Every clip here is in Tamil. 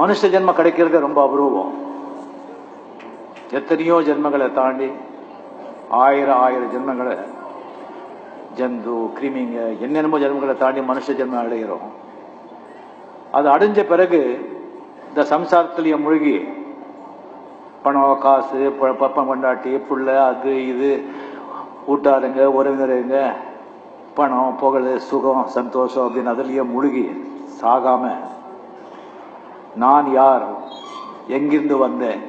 மனுஷ ஜென்மம் கிடைக்கிறது ரொம்ப அபூர்வம். எத்தனையோ ஜென்மங்களை தாண்டி ஆயிரம் ஆயிரம் ஜென்மங்களை ஜந்து கிருமிங்க என்னென்னமோ ஜென்மங்களை தாண்டி மனுஷ ஜென்மம் அடைகிறோம். அது அடைஞ்ச பிறகு இந்த சம்சாரத்திலேயே மூழ்கி பணம் காசு ப- பப்பம் கொண்டாட்டி புள்ள அது இது ஊட்டாருங்க உறவினருங்க பணம் புகழ் சுகம் சந்தோஷம் அப்படின்னு அதுலேயே முழுகி சாகாமல் நான் யார்? எங்கிருந்து வந்தேன்?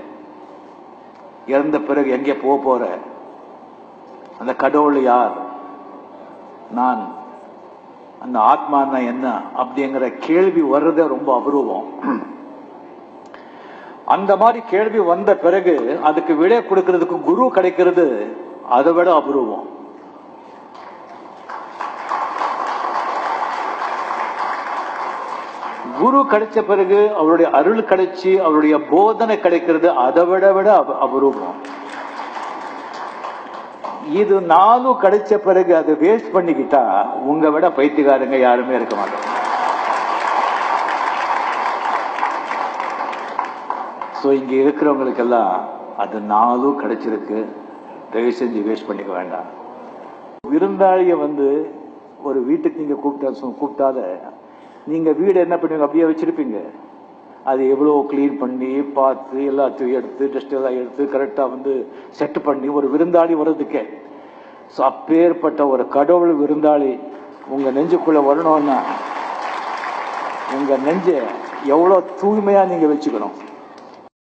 இறந்த பிறகு எங்கே போக போற? அந்த கடவுள் யார்? நான். அந்த ஆத்மானா என்ன? அப்படிங்கிற கேள்வி வர்றதே ரொம்ப அபூர்வம் அந்த மாதிரி கேள்வி வந்த பிறகு அதுக்கு விடை கொடுக்கறதுக்கு குரு கிடைக்கிறது அதை விட அபூர்வம் குரு கிடைச்ச பிறகு அவருடைய அருள் கிடைச்சி அவருடைய போதனை கிடைக்கிறது அதை விட விட அப- இது நாலும் கிடைச்ச பிறகு அதை வேஸ்ட் பண்ணிக்கிட்டா உங்க விட பைத்தியக்காரங்க யாருமே இருக்க மாட்டாங்க. ஸோ இங்க இருக்கிறவங்களுக்கெல்லாம் அது நாலும் கிடைச்சிருக்கு. தயவு செஞ்சு வேஸ்ட் பண்ணிக்க வேண்டாம். விருந்தாளிய வந்து ஒரு வீட்டுக்கு நீங்க கூப்பிட்டா கூப்பிட்டாத நீங்கள் வீடு என்ன பண்ணுவீங்க? அப்படியே வச்சுருப்பீங்க. அது எவ்வளோ க்ளீன் பண்ணி பார்த்து எல்லாத்தையும் எடுத்து டஸ்ட் எல்லாம் எடுத்து கரெக்டாக வந்து செட் பண்ணி ஒரு விருந்தாளி வர்றதுக்கே. ஸோ அப்பேற்பட்ட ஒரு கடவுள் விருந்தாளி உங்கள் நெஞ்சுக்குள்ளே வரணும்னா உங்கள் நெஞ்சை எவ்வளோ தூய்மையாக நீங்கள் வச்சுக்கணும்.